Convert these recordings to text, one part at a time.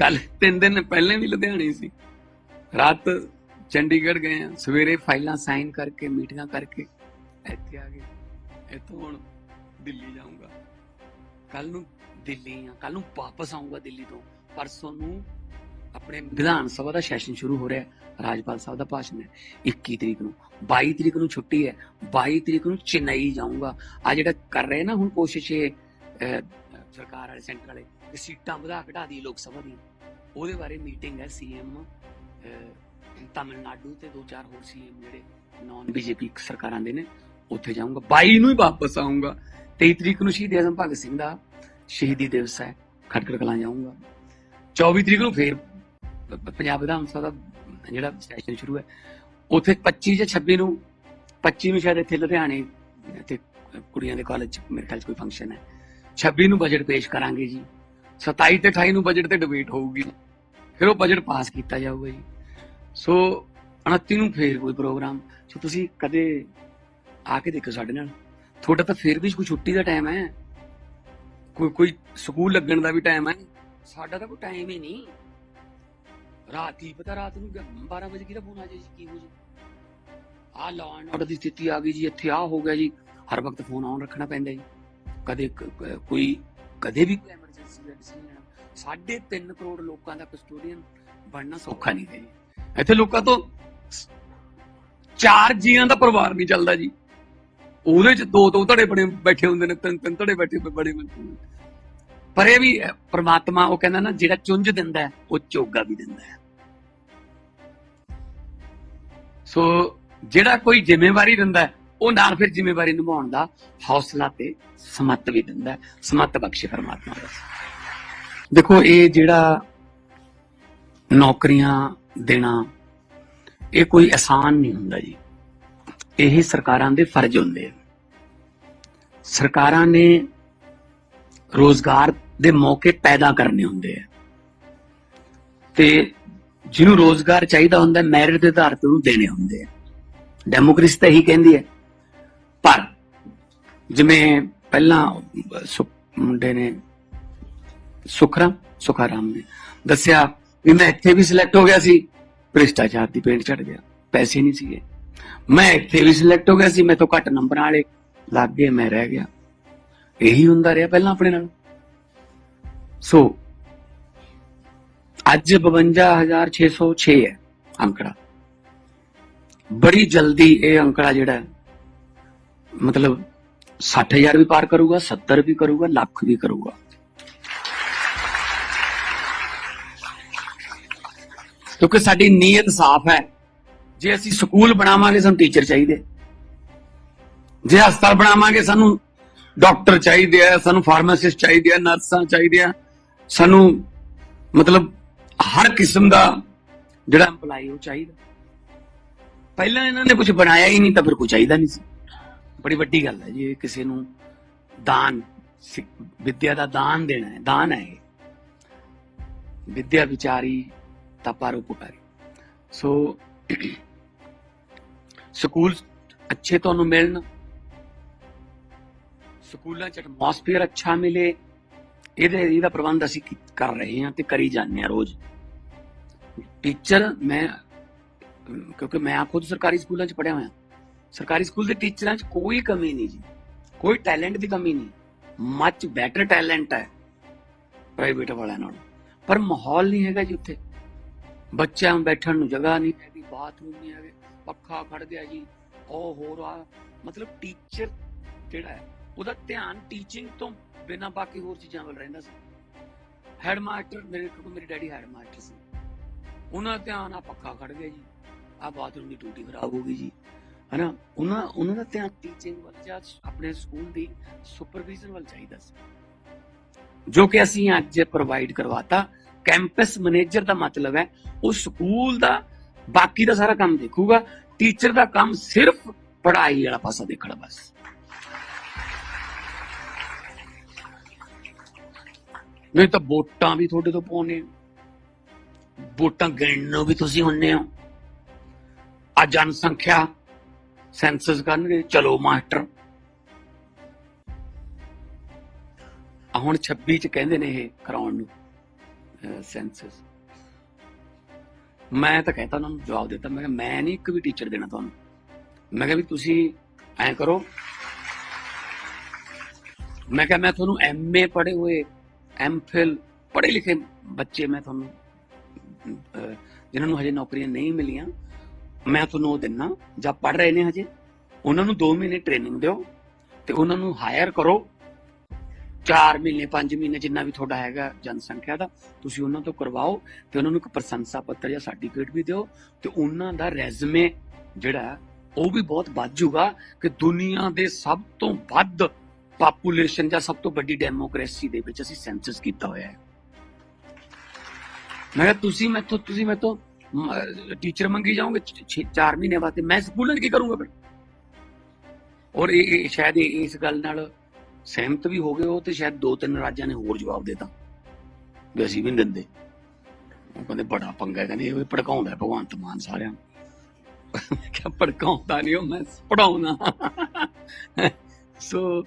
ਕੱਲ ਤਿੰਨ ਦਿਨ ਪਹਿਲੇ ਵੀ ਲੁਧਿਆਣੇ ਸੀ। ਰਾਤ ਚੰਡੀਗੜ੍ਹ ਗਏ ਆ, ਸਵੇਰੇ ਫਾਈਲਾਂ ਸਾਈਨ ਕਰਕੇ, ਮੀਟਿੰਗਾਂ ਕਰਕੇ ਇੱਥੇ ਆ ਗਏ। ਇੱਥੋਂ ਹੁਣ ਦਿੱਲੀ ਜਾਊਂਗਾ। ਕੱਲ ਨੂੰ ਦਿੱਲੀ ਆ ਕੱਲ ਨੂੰ ਵਾਪਸ ਆਊਂਗਾ ਦਿੱਲੀ ਤੋਂ। ਪਰਸੋਂ ਨੂੰ ਆਪਣੇ ਵਿਧਾਨ ਸਭਾ ਦਾ ਸੈਸ਼ਨ ਸ਼ੁਰੂ ਹੋ ਰਿਹਾ ਹੈ, ਰਾਜਪਾਲ ਸਾਹਿਬ ਦਾ ਭਾਸ਼ਣ ਹੈ। 21 ਤਰੀਕ ਨੂੰ 22 ਤਰੀਕ ਨੂੰ ਛੁੱਟੀ ਹੈ 22 ਤਰੀਕ ਨੂੰ ਚੇਨਈ ਜਾਊਂਗਾ। ਆ ਜਿਹੜਾ ਕਰ ਰਹੇ ਨਾ ਹੁਣ ਕੋਸ਼ਿਸ਼ ਇਹ ਸਰਕਾਰ ਵਾਲੇ, ਸੈਂਟਰ ਵਾਲੇ ਕਿ ਸੀਟਾਂ ਵਧਾ ਘਟਾ ਦੀ ਲੋਕ ਸਭਾ ਦੀ। ਉਹਦੇ ਬਾਰੇ ਮੀਟਿੰਗ ਹੈ ਸੀਐਮ ਤਾਮਿਲਨਾਡੂ ਤੇ ਦੋ ਚਾਰ ਹੋਰ ਸੀਐਮ ਜਿਹੜੇ ਨਾਨ ਬੀਜੇਪੀ ਸਰਕਾਰਾਂ ਦੇ ਨੇ, ਉੱਥੇ ਜਾਊਂਗਾ। 22 ਨੂੰ ਹੀ ਵਾਪਸ ਆਊਂਗਾ। 23 ਤਰੀਕ ਨੂੰ ਸ਼ਹੀਦ ਆਜ਼ਮ ਭਗਤ ਸਿੰਘ ਦਾ ਸ਼ਹੀਦੀ ਦਿਵਸ ਹੈ। ਖਟਕੜ ਕਲਾਂ ਜਾਊਂਗਾ। 24 ਤਰੀਕ ਨੂੰ ਫੇਰ ਪੰਜਾਬ ਵਿਧਾਨ ਸਭਾ ਦਾ ਜਿਹੜਾ ਸੈਸ਼ਨ ਸ਼ੁਰੂ ਹੈ। ਉੱਥੇ 25 ਜਾਂ 26 ਨੂੰ 25 ਨੂੰ ਸ਼ਾਇਦ ਇੱਥੇ ਲੁਧਿਆਣੇ, ਇੱਥੇ ਕੁੜੀਆਂ ਦੇ ਕਾਲਜ ਚ ਮੇਰੇ ਖਿਆਲ ਚ ਕੋਈ ਫੰਕਸ਼ਨ ਹੈ। 26 ਨੂੰ ਬਜਟ ਪੇਸ਼ ਕਰਾਂਗੇ ਜੀ। 27 ਤੇ 28 ਨੂੰ ਬਜਟ ਤੇ ਡਿਬੇਟ ਹੋਊਗੀ। ਫਿਰ ਉਹ ਬਜਟ ਪਾਸ ਕੀਤਾ ਜਾਊਗਾ ਜੀ। ਸੋ 29 ਨੂੰ ਫੇਰ ਕੋਈ ਪ੍ਰੋਗਰਾਮ ਸੋ ਤੁਸੀਂ ਕਦੇ ਆ ਕੇ ਦੇਖੋ ਸਾਡੇ ਨਾਲ। ਤੁਹਾਡਾ ਤਾਂ ਫੇਰ ਵੀ ਕੋਈ ਛੁੱਟੀ ਦਾ ਟਾਈਮ ਹੈ। ਕੋਈ ਕੋਈ ਸਕੂਲ ਲੱਗਣ ਦਾ ਵੀ ਟਾਈਮ ਹੈ। ਸਾਡਾ ਤਾਂ ਕੋਈ ਟਾਈਮ ਹੀ ਨਹੀਂ। ਰਾਤ ਹੀ ਪਤਾ ਰਾਤ ਨੂੰ 12 ਵਜੇ ਕਿਹਦਾ ਫੋਨ ਆ ਜਾਏ ਜੀ, ਕੀ ਹੋ ਜੇ ਆ ਲਾਅ ਐਂਡ ਆਰਡਰ ਦੀ ਸਥਿਤੀ ਆ ਗਈ ਜੀ। ਇੱਥੇ ਆ ਹੋ ਗਿਆ ਜੀ। ਹਰ ਵਕਤ ਫੋਨ ਆਨ ਰੱਖਣਾ ਪੈਂਦਾ ਜੀ। ਕਦੇ ਕੋਈ ਕਦੇ ਵੀ ਕੋਈ ਐਮਰਜੈਂਸੀ ਦਾ ਡਿਸੀਜਨ ਲੈਣਾ ਸਾਢੇ 3 ਕਰੋੜ ਲੋਕਾਂ ਦਾ ਕਸਟੋਡੀਅਨ ਬਣਨਾ ਸੌਖਾ ਨਹੀਂ ਹੈ ਇੱਥੇ ਲੋਕਾਂ ਤੋਂ ਚਾਰ ਜੀਆਂ ਦਾ ਪਰਿਵਾਰ ਨਹੀਂ ਚੱਲਦਾ ਜੀ। ਉਹਦੇ ਚ ਦੋ ਦੋ ਧੜੇ ਬਣੇ ਬੈਠੇ ਹੁੰਦੇ ਨੇ ਤਿੰਨ ਤਿੰਨ ਧੜੇ ਬੈਠੇ ਬੜੇ ਪਰ ਇਹ ਵੀ ਹੈ, ਪ੍ਰਮਾਤਮਾ ਉਹ ਕਹਿੰਦਾ ਨਾ ਜਿਹੜਾ ਚੁੰਝ ਦਿੰਦਾ ਉਹ ਚੋਗਾ ਵੀ ਦਿੰਦਾ ਹੈ। ਸੋ ਜਿਹੜਾ ਕੋਈ ਜ਼ਿੰਮੇਵਾਰੀ ਦਿੰਦਾ ਹੈ, ਉਹ ਨਾਲ ਫਿਰ ਜ਼ਿੰਮੇਵਾਰੀ ਨਿਭਾਉਣ ਦਾ ਹੌਸਲਾ ਤੇ ਸਮੱਤ ਵੀ ਦਿੰਦਾ ਹੈ। ਸਮੱਤ ਬਖਸ਼ੇ ਪਰਮਾਤਮਾ ਦੇਖੋ, ਇਹ ਜਿਹੜਾ ਨੌਕਰੀਆਂ ਦੇਣਾ, ਇਹ ਕੋਈ ਆਸਾਨ ਨਹੀਂ ਹੁੰਦਾ ਜੀ। ਇਹ ਸਰਕਾਰਾਂ ਦੇ ਫਰਜ਼ ਹੁੰਦੇ ਆ। ਸਰਕਾਰਾਂ ਨੇ ਰੋਜ਼ਗਾਰ ਦੇ ਮੌਕੇ ਪੈਦਾ ਕਰਨੇ ਹੁੰਦੇ ਆ। ਤੇ ਜਿਹਨੂੰ ਰੋਜ਼ਗਾਰ ਚਾਹੀਦਾ ਹੁੰਦਾ ਮੈਰਿਟ ਦੇ ਆਧਾਰ ਤੇ ਉਹਨੂੰ ਦੇਣੇ ਹੁੰਦੇ ਆ। ਡੈਮੋਕ੍ਰੇਸੀ ਤਾਂ ਇਹੀ ਕਹਿੰਦੀ ਹੈ। ਪਰ ਜਿਵੇਂ ਪਹਿਲਾਂ ਸੁ- ਮੁੰਡੇ ਨੇ ਸੁਖਰਾਮ ਸੁਖਾਰਾਮ ਨੇ ਦੱਸਿਆ ਵੀ ਮੈਂ ਇੱਥੇ ਵੀ ਸਿਲੈਕਟ ਹੋ ਗਿਆ ਸੀ, ਭ੍ਰਿਸ਼ਟਾਚਾਰ ਦੀ ਪੇਂਟ ਚੜ ਗਿਆ, ਪੈਸੇ ਨਹੀਂ ਸੀਗੇ। ਮੈਂ ਇੱਥੇ ਵੀ ਸਿਲੈਕਟ ਹੋ ਗਿਆ ਸੀ ਮੈਂ ਤੋਂ ਘੱਟ ਨੰਬਰਾਂ ਵਾਲੇ, ਲੱਗ ਗਏ ਮੈਂ ਰਹਿ ਗਿਆ। ਇਹੀ ਹੁੰਦਾ ਰਿਹਾ ਪਹਿਲਾਂ ਆਪਣੇ ਨਾਲ। ਸੋ ਅੱਜ 52606 ਹੈ ਅੰਕੜਾ। ਬੜੀ ਜਲਦੀ ਇਹ ਅੰਕੜਾ ਜਿਹੜਾ ਮਤਲਬ 60000 ਵੀ ਪਾਰ ਕਰੂਗਾ 70 ਵੀ ਕਰੂਗਾ, ਲੱਖ ਵੀ ਕਰੂਗਾ। ਕਿਉਂਕਿ ਸਾਡੀ ਨੀਅਤ ਸਾਫ਼ ਹੈ। ਜੇ ਅਸੀਂ ਸਕੂਲ ਬਣਾਵਾਂਗੇ, ਸਾਨੂੰ ਟੀਚਰ ਚਾਹੀਦੇ। ਜੇ ਹਸਪਤਾਲ ਬਣਾਵਾਂਗੇ, ਸਾਨੂੰ ਡਾਕਟਰ ਚਾਹੀਦੇ ਆ, ਸਾਨੂੰ ਫਾਰਮਾਸਿਸਟ ਚਾਹੀਦੇ ਆ, ਨਰਸਾਂ ਚਾਹੀਦੇ ਆ ਸਾਨੂੰ ਮਤਲਬ ਹਰ ਕਿਸਮ ਦਾ ਜਿਹੜਾ EMPLOYE ਉਹ ਚਾਹੀਦਾ। ਪਹਿਲਾਂ ਇਹਨਾਂ ਨੇ ਕੁਝ ਬਣਾਇਆ ਹੀ ਨਹੀਂ, ਤਾਂ ਫਿਰ ਕੋਈ ਚਾਹੀਦਾ ਨਹੀਂ ਸੀ। ਬੜੀ ਵੱਡੀ ਗੱਲ ਹੈ ਜੀ ਕਿਸੇ ਨੂੰ ਦਾਨ ਸਿ- ਵਿੱਦਿਆ ਦਾ ਦਾਨ ਦੇਣਾ ਹੈ, ਦਾਨ ਹੈ ਇਹ। ਵਿਦਿਆ ਵਿਚਾਰੀ ਤਾਂ ਪਰਉਪਕਾਰੀ ਸੋ, ਸਕੂਲ ਅੱਛੇ ਤੁਹਾਨੂੰ ਮਿਲਣ। ਸਕੂਲਾਂ ਚ ਐਟਮੋਸਫੇਅਰ ਅੱਛਾ ਮਿਲੇ। ਇਹਦੇ, ਇਹਦਾ ਪ੍ਰਬੰਧ ਅਸੀਂ ਕਰ ਰਹੇ ਹਾਂ ਤੇ ਕਰੀ ਜਾਂਦੇ ਹਾਂ ਰੋਜ਼। ਟੀਚਰ ਮੈਂ, ਕਿਉਂਕਿ ਮੈਂ ਖੁਦ ਸਰਕਾਰੀ ਸਕੂਲਾਂ ਚ ਪੜਿਆ ਹੋਇਆ। ਸਰਕਾਰੀ ਸਕੂਲ ਦੇ ਟੀਚਰਾਂ ਚ ਕੋਈ ਕਮੀ ਨਹੀਂ ਜੀ। ਕੋਈ ਟੈਲੈਂਟ ਦੀ ਕਮੀ ਨਹੀਂ। ਮੱਚ ਬੈਟਰ ਟੈਲੈਂਟ ਹੈ ਪ੍ਰਾਈਵੇਟ ਵਾਲਿਆਂ ਨਾਲੋਂ। ਪਰ ਮਾਹੌਲ ਨਹੀਂ ਹੈਗਾ ਜੀ ਉੱਥੇ। ਬੱਚਿਆਂ ਨੂੰ ਬੈਠਣ ਨੂੰ ਜਗ੍ਹਾ ਨਹੀਂ ਹੈਗੀ ਬਾਥਰੂਮ ਨਹੀਂ ਹੈਗੇ, ਪੱਖਾ ਖੜ ਗਿਆ ਜੀ, ਉਹ ਹੋਰ ਆ। ਮਤਲਬ ਟੀਚਰ ਜਿਹੜਾ ਹੈ, ਉਹਦਾ ਧਿਆਨ ਟੀਚਿੰਗ ਤੋਂ ਬਿਨਾ ਬਾਕੀ ਹੋਰ ਚੀਜ਼ਾਂ ਵੱਲ ਰਹਿੰਦਾ ਸੀ। ਹੈਡਮਾਸਟਰ ਮੇਰੇ ਕੋਲ ਮੇਰੇ ਡੈਡੀ ਹੈਡਮਾਸਟਰ ਸੀ। ਉਹਨਾਂ ਦਾ ਧਿਆਨ ਆ ਪੱਖਾ ਖੜ ਗਿਆ ਜੀ। ਆ ਬਾਥਰੂਮ ਦੀ ਟੂਟੀ ਖਰਾਬ ਹੋ ਗਈ ਜੀ। ਹਨਾ, ਉਹਨਾਂ ਉਹਨਾਂ ਦਾ ਧਿਆਨ ਟੀਚਿੰਗ ਵੱਲ ਜਾਂ ਆਪਣੇ ਸਕੂਲ ਦੀ ਸੁਪਰਵਿਜ਼ਨ ਵੱਲ ਚਾਹੀਦਾ ਸੀ। ਜੋ ਕਿ ਅਸੀਂ ਅੱਜ ਪ੍ਰੋਵਾਈਡ ਕਰਵਾਤਾ। ਕੈਂਪਸ ਮੈਨੇਜਰ ਦਾ ਮਤਲਬ ਹੈ, ਉਹ ਸਕੂਲ ਦਾ, ਬਾਕੀ ਦਾ ਸਾਰਾ ਕੰਮ ਦੇਖੂਗਾ। ਟੀਚਰ ਦਾ ਕੰਮ ਸਿਰਫ ਪੜ੍ਹਾਈ ਵਾਲਾ ਪਾਸਾ ਦੇਖਣਾ ਬਸ। ਨਹੀਂ ਤਾਂ ਵੋਟਾਂ ਵੀ ਤੁਹਾਡੇ ਤੋਂ ਪਾਉਣੇ ਵੋਟਾਂ ਗਿਣਨੋਂ ਵੀ ਤੁਸੀਂ ਹੁੰਨੇ ਹੋ। ਆ ਜਨਸੰਖਿਆ ਸੈਂਸਸ ਕਰਨਗੇ ਚਲੋ ਮਾਸਟਰ। ਹੁਣ 26 ਚ ਕਹਿੰਦੇ ਨੇ ਇਹ ਕਰਾਉਣ ਨੂੰ ਸੈਂਸਸ। ਮੈਂ ਤਾਂ ਕਹਿਤਾ ਉਹਨਾਂ ਨੂੰ ਜਵਾਬ ਦਿੱਤਾ ਮੈਂ ਕਿਹਾ ਮੈਂ ਨਹੀਂ ਇੱਕ ਵੀ ਟੀਚਰ ਦੇਣਾ ਤੁਹਾਨੂੰ। ਮੈਂ ਕਿਹਾ ਵੀ ਤੁਸੀਂ ਐਂ ਕਰੋ। ਮੈਂ ਕਿਹਾ ਮੈਂ ਤੁਹਾਨੂੰ ਐਮਏ ਪੜੇ ਹੋਏ ਐਮਫਿਲ ਪੜੇ ਲਿਖੇ ਬੱਚੇ ਮੈਂ ਤੁਹਾਨੂੰ ਅਹ, ਜਿਨ੍ਹਾਂ ਨੂੰ ਹਜੇ ਨੌਕਰੀਆਂ ਨਹੀਂ ਮਿਲੀਆਂ। ਮੈਂ ਤੁਹਾਨੂੰ ਉਹ ਦਿੰਨਾ, ਜਾਂ ਪੜ੍ਹ ਰਹੇ ਨੇ ਹਜੇ। ਉਹਨਾਂ ਨੂੰ 2 ਮਹੀਨੇ ਟ੍ਰੇਨਿੰਗ ਦਿਓ ਤੇ ਉਹਨਾਂ ਨੂੰ ਹਾਇਰ ਕਰੋ। 4 ਮਹੀਨੇ 5 ਮਹੀਨੇ ਜਿੰਨਾ ਵੀ ਤੁਹਾਡਾ ਹੈਗਾ ਜਨਸੰਖਿਆ ਦਾ, ਤੁਸੀਂ ਉਹਨਾਂ ਤੋਂ ਕਰਵਾਓ ਤੇ ਉਹਨਾਂ ਨੂੰ ਇੱਕ ਪ੍ਰਸ਼ੰਸਾ ਪੱਤਰ ਜਾਂ ਸਰਟੀਫਿਕੇਟ ਵੀ ਦਿਓ ਤੇ ਉਹਨਾਂ ਦਾ ਰੈਜ਼ੂਮੇ ਜਿਹੜਾ, ਉਹ ਵੀ ਬਹੁਤ ਵੱਧ ਜਾਊਗਾ ਕਿ ਦੁਨੀਆ ਦੇ ਸਭ ਤੋਂ ਵੱਧ ਪਾਪੂਲੇਸ਼ਨ ਜਾਂ ਸਭ ਤੋਂ ਵੱਡੀ ਡੈਮੋਕ੍ਰੇਸੀ ਦੇ ਵਿੱਚ ਅਸੀਂ ਸੈਂਸਸ ਕੀਤਾ ਹੋਇਆ ਹੈ। ਮੈਂ ਕਿਹਾ ਤੁਸੀਂ ਮੈਥੋਂ ਤੁਸੀਂ ਮੈਥੋਂ ਟੀਚਰ ਮੰਗੀ ਜਾਓਗੇ 4 ਮਹੀਨੇ ਵਾਸਤੇ। ਮੈਂ ਸਕੂਲਾਂ 'ਚ ਕੀ ਕਰੂੰਗਾ ਫਿਰ? ਔਰ ਇਹ ਸ਼ਾਇਦ ਇਸ ਗੱਲ ਨਾਲ ਸਹਿਮਤ ਵੀ ਹੋ ਗਏ ਉਹ ਤੇ ਸ਼ਾਇਦ ਦੋ ਤਿੰਨ ਰਾਜਾਂ ਨੇ ਹੋਰ ਜਵਾਬ ਦੇਤਾ। ਵੀ ਅਸੀਂ ਵੀ ਨਹੀਂ ਦਿੰਦੇ। ਉਹ ਕਹਿੰਦੇ ਬੜਾ ਪੰਗਾ ਕਹਿੰਦੇ ਇਹ ਭੜਕਾਉਂਦਾ ਭਗਵੰਤ ਮਾਨ ਸਾਰਿਆਂ ਨੂੰ। ਮੈਂ ਭੜਕਾਉਂਦਾ ਨਹੀਂ ਉਹ, ਮੈਂ ਪੜਾਉਣਾ ਸੋ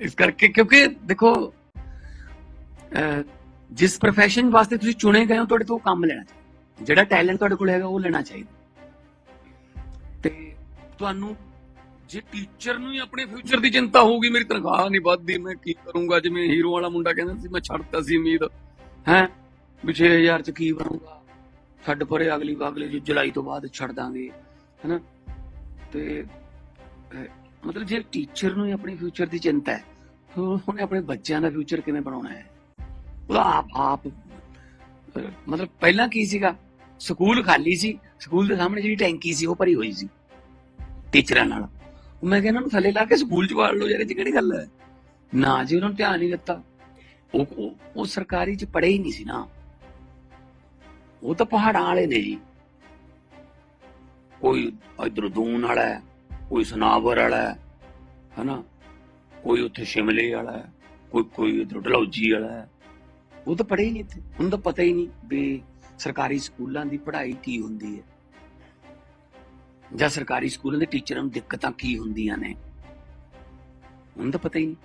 ਇਸ ਕਰਕੇ ਕਿਉਂਕਿ ਦੇਖੋ ਜਿਸ profession ਵਾਸਤੇ ਤੁਸੀਂ ਚੁਣੇ ਗਏ ਹੋ, ਤੁਹਾਡੇ ਤੋਂ ਕੰਮ ਲੈਣਾ ਜਿਹੜਾ ਟੈਲੈਂਟ ਤੁਹਾਡੇ ਕੋਲ ਹੈਗਾ ਉਹ ਲੈਣਾ ਚਾਹੀਦਾ। ਤੇ ਤੁਹਾਨੂੰ ਜੇ ਟੀਚਰ ਨੂੰ ਹੀ ਆਪਣੇ ਫਿਊਚਰ ਦੀ ਚਿੰਤਾ ਹੋਊਗੀ, ਮੇਰੀ ਤਨਖਾਹ ਨਹੀਂ ਵੱਧਦੀ, ਮੈਂ ਕੀ ਕਰੂੰਗਾ? ਜਿਵੇਂ ਹੀਰੋ ਵਾਲਾ ਮੁੰਡਾ ਕਹਿੰਦਾ ਸੀ, ਮੈਂ ਛੱਡਤਾ ਸੀ ਉਮੀਦ। ਹੈ? ਵੀ 6000 ਚ ਕੀ ਬਣੂਗਾ? ਛੱਡ ਪਰੇ ਅਗਲੀ ਅਗਲੇ ਜੀ, ਜੁਲਾਈ ਤੋਂ ਬਾਅਦ ਛੱਡ ਦਾਂਗੇ, ਹੈਨਾ? ਤੇ ਮਤਲਬ ਜੇ ਟੀਚਰ ਨੂੰ ਹੀ ਆਪਣੀ ਫਿਊਚਰ ਦੀ ਚਿੰਤਾ ਹੈ ਉਹਨੇ ਆਪਣੇ ਬੱਚਿਆਂ ਦਾ ਫਿਊਚਰ ਕਿਵੇਂ ਬਣਾਉਣਾ ਹੈ? ਉਹਦਾ ਆਪ ਆਪ ਮਤਲਬ ਪਹਿਲਾਂ ਕੀ ਸੀਗਾ? ਸਕੂਲ ਖਾਲੀ ਸੀ, ਸਕੂਲ ਦੇ ਸਾਹਮਣੇ ਜਿਹੜੀ ਟੈਂਕੀ ਸੀ ਉਹ ਭਰੀ ਹੋਈ ਸੀ, ਟੀਚਰਾਂ ਨਾਲ। ਮੈਂ ਕਿਹਾ ਇਹਨਾਂ ਨੂੰ ਥੱਲੇ ਲਾ ਕੇ ਸਕੂਲ ਚ ਵਾੜ ਲਓ ਯਾਰ, ਇਹ ਕਿਹੜੀ ਗੱਲ ਹੈ? ਨਾ ਜੀ ਉਹਨਾਂ ਨੂੰ ਧਿਆਨ ਨਹੀਂ ਦਿੱਤਾ। ਉਹ, ਉਹ- ਸਰਕਾਰੀ ਚ ਪੜ੍ਹੇ ਹੀ ਨਹੀਂ ਸੀ ਨਾ। ਉਹ ਤਾਂ ਪਹਾੜਾਂ ਵਾਲੇ ਨੇ ਜੀ। ਕੋਈ ਇਧਰ ਦੂਨ ਵਾਲਾ ਹੈ, ਕੋਈ ਸੁਨਾਵਰ ਵਾਲਾ ਹੈ, ਹਨਾ? ਕੋਈ ਉੱਥੇ ਸ਼ਿਮਲੇ ਵਾਲਾ ਹੈ, ਕੋਈ ਕੋਈ ਇਧਰ ਡਲੌਜੀ ਵਾਲਾ ਹੈ। ਉਹ ਤਾਂ ਪੜ੍ਹੇ ਹੀ ਨਹੀਂ ਇੱਥੇ, ਉਹਨੂੰ ਤਾਂ ਪਤਾ ਹੀ ਨਹੀਂ ਵੀ ਸਰਕਾਰੀ ਸਕੂਲਾਂ ਦੀ ਪੜ੍ਹਾਈ ਕੀ ਹੁੰਦੀ ਹੈ? ਜਾਂ ਸਰਕਾਰੀ ਸਕੂਲਾਂ ਦੇ ਟੀਚਰਾਂ ਨੂੰ ਦਿੱਕਤਾਂ ਕੀ ਹੁੰਦੀਆਂ ਨੇ? ਉਹਨੂੰ ਤਾਂ ਪਤਾ ਹੀ ਨਹੀਂ।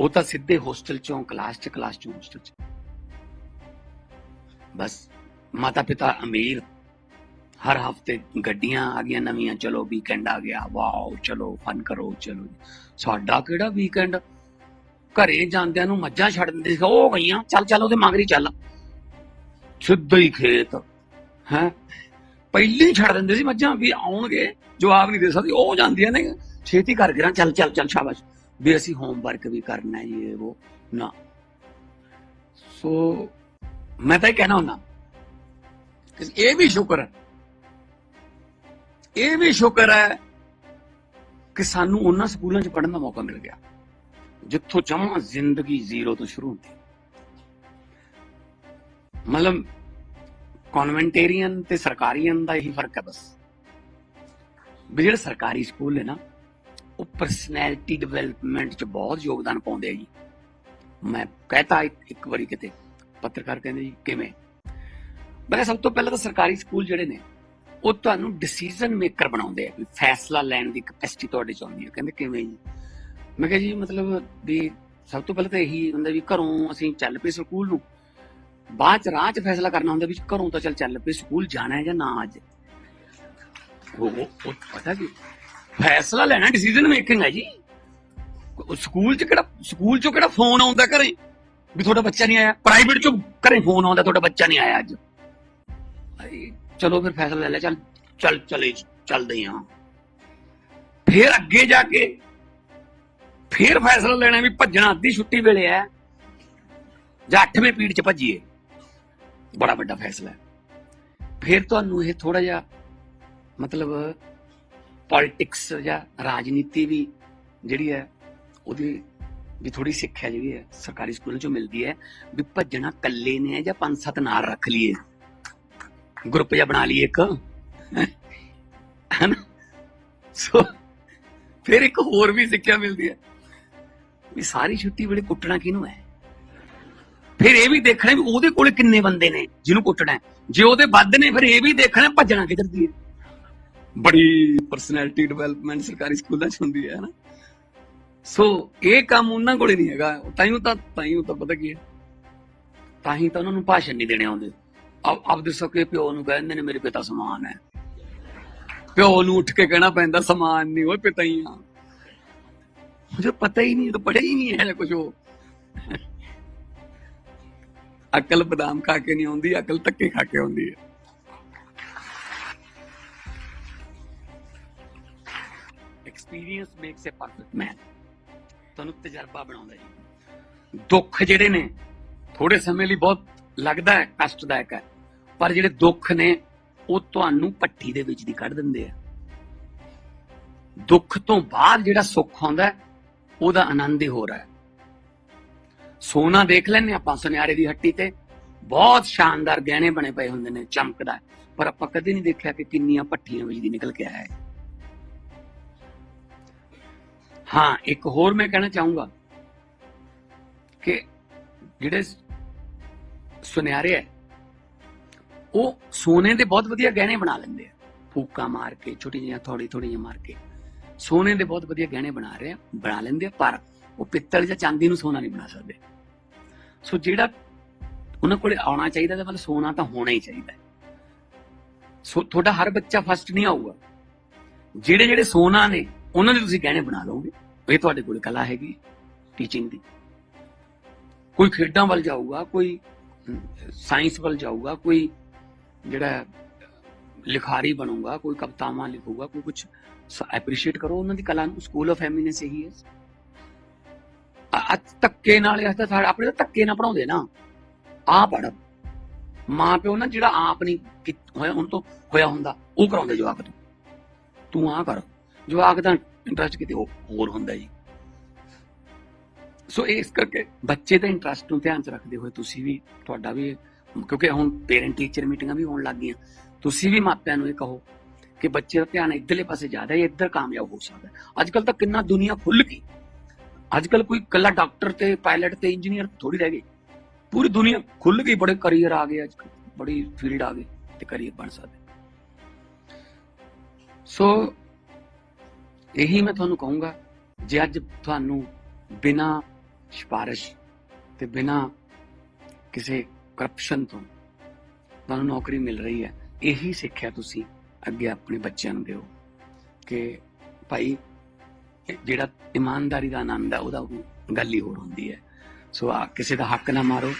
ਉਹ ਤਾਂ ਸਿੱਧੇ ਹੋਸਟਲ ਚੋਂ ਕਲਾਸ ਚ, ਕਲਾਸ ਚੋਂ, ਹੋਸਟਲ ਚ। ਬਸ ਮਾਤਾ ਪਿਤਾ ਅਮੀਰ। ਹਰ ਹਫ਼ਤੇ ਗੱਡੀਆਂ ਆ ਗਈਆਂ ਨਵੀਆਂ, ਚਲੋ ਵੀਕਐਂਡ ਆ ਗਿਆ, ਵਾਓ, ਚਲੋ ਫਨ ਕਰੋ, ਚਲੋ ਜੀ। ਸਾਡਾ ਕਿਹੜਾ ਵੀਕਐਂਡ ਘਰੇ ਜਾਂਦਿਆਂ ਨੂੰ ਮੱਝਾਂ ਛੱਡ ਦਿੰਦੇ ਸੀ, ਉਹ ਗਈਆਂ, ਚੱਲ ਚੱਲ, ਉਹਦੇ ਮਗਰੀ ਚੱਲ। ਸਿੱਧਾ ਹੀ ਖੇਤ। ਹੈ? ਪਹਿਲੇ ਛੱਡ ਦਿੰਦੇ ਸੀ ਮੱਝਾਂ ਵੀ ਆਉਣਗੇ, ਜਵਾਬ ਨਹੀਂ ਦੇ ਸਕਦੇ, ਉਹ ਜਾਂਦੀਆਂ ਨੇ, ਛੇਤੀ ਕਰ ਗਿਰਾਂ ਚੱਲ ਚੱਲ ਚੱਲ, ਸ਼ਾਬਾਸ਼। ਵੀ ਅਸੀਂ ਹੋਮਵਰਕ ਵੀ ਕਰਨਾ ਹੈ ਇਹ ਉਹ ਨਾ। ਸੋ, ਮੈਂ ਤਾਂ ਇਹ ਕਹਿਣਾ ਹੁੰਦਾ, ਕਿ ਇਹ ਵੀ ਸ਼ੁਕਰ ਹੈ, ਇਹ ਵੀ ਸ਼ੁਕਰ ਹੈ ਕਿ ਸਾਨੂੰ ਉਹਨਾਂ ਸਕੂਲਾਂ 'ਚ ਪੜ੍ਹਨ ਦਾ ਮੌਕਾ ਮਿਲ ਗਿਆ, ਜਿੱਥੋਂ ਜਮਾਂ ਜ਼ਿੰਦਗੀ ਜ਼ੀਰੋ ਤੋਂ ਸ਼ੁਰੂ ਹੁੰਦੀ। ਮਤਲਬ ਕਨਵੈਂਟੇਰੀਅਨ ਤੇ ਸਰਕਾਰੀਅਨ ਦਾ ਇਹੀ ਫ਼ਰਕ ਹੈ ਬਸ। ਵੀ ਜਿਹੜੇ ਸਰਕਾਰੀ ਸਕੂਲ ਨੇ ਨਾ, ਉਹ ਪਰਸਨੈਲਿਟੀ ਡਿਵੈਲਪਮੈਂਟ 'ਚ ਬਹੁਤ ਯੋਗਦਾਨ ਪਾਉਂਦੇ ਆ ਜੀ। ਮੈਂ ਕਹਤਾ ਇੱਕ ਇੱਕ ਵਾਰੀ ਕਿਤੇ, ਪੱਤਰਕਾਰ ਕਹਿੰਦੇ ਜੀ, ਕਿਵੇਂ? ਮੈਂ ਕਿਹਾ ਸਭ ਤੋਂ ਪਹਿਲਾਂ ਤਾਂ ਸਰਕਾਰੀ ਸਕੂਲ ਜਿਹੜੇ ਨੇ, ਉਹ ਤੁਹਾਨੂੰ ਡਿਸੀਜਨ ਮੇਕਰ ਬਣਾਉਂਦੇ ਆ, ਵੀ ਫੈਸਲਾ ਲੈਣ ਦੀ ਕਪੈਸਿਟੀ ਤੁਹਾਡੇ ਚ ਆਉਂਦੀ ਹੈ ਕਹਿੰਦੇ ਕਿਵੇਂ ਜੀ? ਮੈਂ ਕਿਹਾ ਜੀ, ਮਤਲਬ ਵੀ ਸਭ ਤੋਂ ਪਹਿਲਾਂ ਤਾਂ ਇਹੀ ਹੁੰਦਾ ਵੀ ਘਰੋਂ ਅਸੀਂ ਚੱਲ ਪਏ ਸਕੂਲ ਨੂੰ ਬਾਅਦ ਚ ਰਾਹ ਚ ਫੈਸਲਾ ਕਰਨਾ ਹੁੰਦਾ ਵੀ ਘਰੋਂ ਤਾਂ ਚੱਲ ਚੱਲ ਪਏ ਸਕੂਲ ਜਾਣਾ ਹੈ ਜਾਂ ਨਾ ਅੱਜ। ਉਹ, ਉਹ- ਪਤਾ ਕੀ? ਫੈਸਲਾ ਲੈਣਾ ਡਿਸੀਜਨ ਮੇਕਿੰਗ ਹੈ ਜੀ। ਸਕੂਲ ਚ ਕਿਹੜਾ, ਸਕੂਲ ਚੋਂ ਕਿਹੜਾ ਫੋਨ ਆਉਂਦਾ ਘਰੇ? ਵੀ ਤੁਹਾਡਾ ਬੱਚਾ ਨਹੀਂ ਆਇਆ। ਪ੍ਰਾਈਵੇਟ ਚੋਂ ਘਰੇ ਫੋਨ ਆਉਂਦਾ ਤੁਹਾਡਾ ਬੱਚਾ ਨਹੀਂ ਆਇਆ ਅੱਜ। ਚਲੋ ਫਿਰ ਫੈਸਲਾ ਲੈ ਲਿਆ ਚੱਲ ਚੱਲ, ਚਲੇ ਚੱਲਦੇ ਹਾਂ। ਫਿਰ ਅੱਗੇ ਜਾ ਕੇ ਫਿਰ ਫੈਸਲਾ ਲੈਣਾ ਵੀ ਭੱਜਣਾ, ਅੱਧੀ ਛੁੱਟੀ ਵੇਲੇ ਹੈ। ਜਾਂ 8ਵੇਂ ਪੀੜ ਚ ਭੱਜੀਏ। ਬੜਾ ਵੱਡਾ ਫੈਸਲਾ ਹੈ। ਫਿਰ ਤੁਹਾਨੂੰ ਇਹ ਥੋੜਾ ਜਿਹਾ ਮਤਲਬ ਪੋਲਿਟਿਕਸ ਜਾਂ ਰਾਜਨੀਤੀ ਵੀ ਜਿਹੜੀ ਹੈ, ਉਹਦੀ ਵੀ ਥੋੜੀ ਸਿੱਖਿਆ ਜਿਹੜੀ ਹੈ, ਸਰਕਾਰੀ ਸਕੂਲਾਂ ਚੋਂ ਮਿਲਦੀ ਹੈ ਵੀ ਭੱਜਣਾ ਕੱਲੇ ਨੇ ਜਾਂ ਪੰਜ ਸੱਤ ਨਾਲ ਰੱਖ ਲਈਏ। ਗਰੁੱਪ ਜਿਹਾ ਬਣਾ ਲਈਏ ਇੱਕ। ਹੈਨਾ? ਸੋ ਫਿਰ ਇੱਕ ਹੋਰ ਵੀ ਸਿੱਖਿਆ ਮਿਲਦੀ ਹੈ। ਵੀ ਸਾਰੀ ਛੁੱਟੀ ਵੇਲੇ ਕੁੱਟਣਾ ਕਿਹਨੂੰ ਹੈ? ਫਿਰ ਇਹ ਵੀ ਦੇਖਣਾ ਵੀ ਉਹਦੇ ਕੋਲੇ ਕਿੰਨੇ ਬੰਦੇ ਨੇ, ਜਿਹਨੂੰ ਕੁੱਟਣਾ ਜੇ ਉਹਦੇ ਵੱਧ ਨੇ, ਫਿਰ ਇਹ ਵੀ ਦੇਖਣਾ ਭੱਜਣਾ ਕਿੱਧਰ ਦੀ ਹੈ। ਬੜੀ ਪਰਸਨੈਲਿਟੀ ਡਿਵੈਲਪਮੈਂਟ ਸਰਕਾਰੀ ਸਕੂਲਾਂ 'ਚ ਹੁੰਦੀ ਹੈ ਨਾ? ਸੋ ਇਹ ਕੰਮ ਉਹਨਾਂ ਕੋਲੇ ਨਹੀਂ ਹੈਗਾ। ਤਾਈਓ ਤਾਂ ਤਾਈਓ ਤਾਂ ਪਤਾ ਕੀ ਹੈ। ਤਾਂ ਹੀ ਤਾਂ ਉਹਨਾਂ ਨੂੰ ਭਾਸ਼ਣ ਨਹੀਂ ਦੇਣੇ ਆਉਂਦੇ। ਆਪ ਆਪਦੇ ਸਕੇ ਪਿਓ ਨੂੰ ਕਹਿੰਦੇ ਨੇ, ਮੇਰੇ ਪਿਤਾ ਸਮਾਨ ਹੈ। ਪਿਓ ਨੂੰ ਉੱਠ ਕੇ ਕਹਿਣਾ ਪੈਂਦਾ, ਸਮਾਨ ਨਹੀਂ, ਓਏ ਪਿਤਾ ਹੀ ਆ। ਮੁਝੇ ਪਤਾ ਹੀ ਨਹੀਂ ਤਾਂ ਪੜਿਆ ਹੀ ਨਹੀਂ ਹੈ ਕੁਝ ਉਹ। ਅਕਲ ਬਦਾਮ ਖਾ ਕੇ ਨਹੀਂ ਆਉਂਦੀ ਅਕਲ ਧੱਕੇ ਖਾ ਕੇ ਆਉਂਦੀ ਹੈ। Experience makes a perfect man ਤੁਹਾਨੂੰ ਤਜਰਬਾ ਬਣਾਉਂਦਾ ਜੀ। ਦੁੱਖ ਜਿਹੜੇ ਨੇ ਥੋੜੇ ਸਮੇਂ ਲਈ ਬਹੁਤ ਲੱਗਦਾ ਹੈ ਕਸ਼ਟਦਾਇਕ ਹੈ। ਪਰ ਜਿਹੜੇ ਦੁੱਖ ਨੇ ਉਹ ਤੁਹਾਨੂੰ ਪੱਠੀ ਦੇ ਵਿੱਚ ਦੀ ਕੱਢ ਦਿੰਦੇ ਆ। ਦੁੱਖ ਤੋਂ ਬਾਅਦ ਜਿਹੜਾ ਸੁੱਖ ਆਉਂਦਾ ਉਹਦਾ ਆਨੰਦ ਹੀ ਹੋ ਰਿਹਾ ਹੈ। ਸੋਨਾ ਦੇਖ ਲੈਨੇ ਆਪਾਂ, ਸੁਨਿਆਰੇ ਦੀ ਹੱਟੀ ਤੇ। ਬਹੁਤ ਸ਼ਾਨਦਾਰ ਗਹਿਣੇ ਬਣੇ ਪਏ ਹੁੰਦੇ ਨੇ, ਚਮਕਦਾ ਪਰ ਆਪਾਂ ਕਦੇ ਨਹੀਂ ਦੇਖਿਆ ਕਿ ਕਿੰਨੀਆਂ ਪੱਠੀਆਂ ਵਿੱਚ ਨਿਕਲ ਕੇ ਆਇਆ ਹੈ। ਹਾਂ, ਇੱਕ ਹੋਰ ਮੈਂ ਕਹਿਣਾ ਚਾਹੂੰਗਾ ਕਿ ਜਿਹੜੇ ਸੁਨਿਆਰੇ ਹੈ, ਉਹ ਸੋਨੇ ਦੇ ਬਹੁਤ ਵਧੀਆ ਗਹਿਣੇ ਬਣਾ ਲੈਂਦੇ ਆ। ਫੂਕਾ ਮਾਰ ਕੇ, ਛੋਟੀ ਜਿਹੀਆਂ ਥੋੜੀ ਥੋੜੀ ਜਿਹੀਆਂ ਮਾਰ ਕੇ। ਸੋਨੇ ਦੇ ਬਹੁਤ ਵਧੀਆ ਗਹਿਣੇ ਬਣਾ ਰਹੇ ਆ, ਬਣਾ ਲੈਂਦੇ ਆ, ਪਰ ਉਹ ਪਿੱਤਲ ਜਾਂ ਚਾਂਦੀ ਨੂੰ ਸੋਨਾ ਨਹੀਂ ਬਣਾ ਸਕਦੇ। ਸੋ ਜਿਹੜਾ ਉਹਨਾਂ ਕੋਲੇ ਆਉਣਾ ਚਾਹੀਦਾ ਤਾਂ ਮਤਲਬ ਸੋਨਾ ਤਾਂ ਹੋਣਾ ਹੀ ਚਾਹੀਦਾ। ਸੋ, ਤੁਹਾਡਾ ਹਰ ਬੱਚਾ ਫਸਟ ਨਹੀਂ ਆਊਗਾ। ਜਿਹੜੇ ਜਿਹੜੇ ਸੋਨਾ ਨੇ, ਉਹਨਾਂ ਦੇ ਤੁਸੀਂ ਗਹਿਣੇ ਬਣਾ ਲਓਗੇ। ਇਹ ਤੁਹਾਡੇ ਕੋਲ ਕਲਾ ਹੈਗੀ ਟੀਚਿੰਗ ਦੀ। ਕੋਈ ਖੇਡਾਂ ਵੱਲ ਜਾਊਗਾ, ਕੋਈ ਸਾਇੰਸ ਵੱਲ ਜਾਊਗਾ, ਕੋਈ ਜਿਹੜਾ ਲਿਖਾਰੀ ਬਣੂਗਾ, ਕੋਈ ਕਵਿਤਾਵਾਂ ਲਿਖੂਗਾ, ਕੋਈ ਕੁਝ ਐਪਰੀਸ਼ੀਏਟ ਕਰੋ, ਉਹਨਾਂ ਦੀ ਕਲਾ ਨੂੰ ਸਕੂਲ ਆਫ ਐਮੀਨੈਂਸ ਇਹੀ ਹੈ। ਅੱਜ ਧੱਕੇ ਨਾਲ ਇਹ ਤਾਂ ਸਾਡੇ- ਆਪਣੇ ਤਾਂ ਧੱਕੇ ਨਾਲ ਪੜਾਉਂਦੇ ਨਾ। ਆ ਪੜ ਮਾਂ ਪਿਓ ਨਾ ਜਿਹੜਾ ਆਪ ਨਹੀਂ ਹੋਇਆ ਉਹਨਾਂ ਤੋਂ ਹੋਇਆ ਹੁੰਦਾ, ਉਹ ਕਰਾਉਂਦੇ ਜਵਾਕ ਤੋਂ ਤੂੰ ਆ ਕਰ। ਜਵਾਕ ਦਾ ਇੰਟਰਸਟ ਕਿਤੇ ਹੋਰ ਹੁੰਦਾ ਜੀ। ਸੋ ਇਸ ਕਰਕੇ ਬੱਚੇ ਦੇ ਇੰਟਰਸਟ ਨੂੰ ਧਿਆਨ ਚ ਰੱਖਦੇ ਹੋਏ ਤੁਸੀਂ ਵੀ ਤੁਹਾਡਾ ਵੀ ਕਿਉਂਕਿ ਹੁਣ ਪੇਰੈਂਟ ਟੀਚਰ ਮੀਟਿੰਗਾਂ ਵੀ ਹੋਣ ਲੱਗ ਗਈਆਂ। ਤੁਸੀਂ ਵੀ ਮਾਪਿਆਂ ਨੂੰ ਇਹ ਕਹੋ ਕਿ ਬੱਚੇ ਦਾ ਧਿਆਨ ਇੱਧਰਲੇ ਪਾਸੇ ਜ਼ਿਆਦਾ ਹੈ ਇੱਧਰ ਕਾਮਯਾਬ ਹੋ ਸਕਦਾ। ਅੱਜ ਕੱਲ ਤਾਂ ਕਿੰਨਾ ਦੁਨੀਆ ਖੁੱਲ ਗਈ। ਅੱਜ ਕੱਲ ਕੋਈ ਕੱਲਾ ਡਾਕਟਰ ਤੇ ਪਾਇਲਟ ਤੇ ਇੰਜੀਨੀਅਰ ਥੋੜੀ ਰਹਿ ਗਏ। ਪੂਰੀ ਦੁਨੀਆ ਖੁੱਲ ਗਈ, ਬੜੇ ਕਰੀਅਰ ਆ ਗਏ ਅੱਜ ਕੱਲ ਬੜੀ ਫੀਲਡ ਆ ਗਈ ਤੇ ਕਰੀਅਰ ਬਣ ਸਕਦੇ। ਸੋ ਇਹੀ ਮੈਂ ਤੁਹਾਨੂੰ ਕਹੂੰਗਾ, ਜੇ ਅੱਜ ਤੁਹਾਨੂੰ ਬਿਨਾ ਸਿਫਾਰਿਸ਼ ਤੇ ਬਿਨਾ ਕਿਸੇ ਕਰਪਸ਼ਨ ਤੋਂ ਤੁਹਾਨੂੰ ਨੌਕਰੀ ਮਿਲ ਰਹੀ ਹੈ, ਇਹੀ ਸਿੱਖਿਆ ਤੁਸੀਂ ਅੱਗੇ ਆਪਣੇ ਬੱਚਿਆਂ ਨੂੰ ਦਿਓ ਕਿ ਭਾਈ ਜਿਹੜਾ ਇਮਾਨਦਾਰੀ ਦਾ ਆਨੰਦ ਹੈ ਉਹਦਾ ਗੱਲ ਹੀ ਹੋਰ ਹੁੰਦੀ ਹੈ। ਸੋ ਆ ਕਿਸੇ ਦਾ ਹੱਕ ਨਾ ਮਾਰੋ।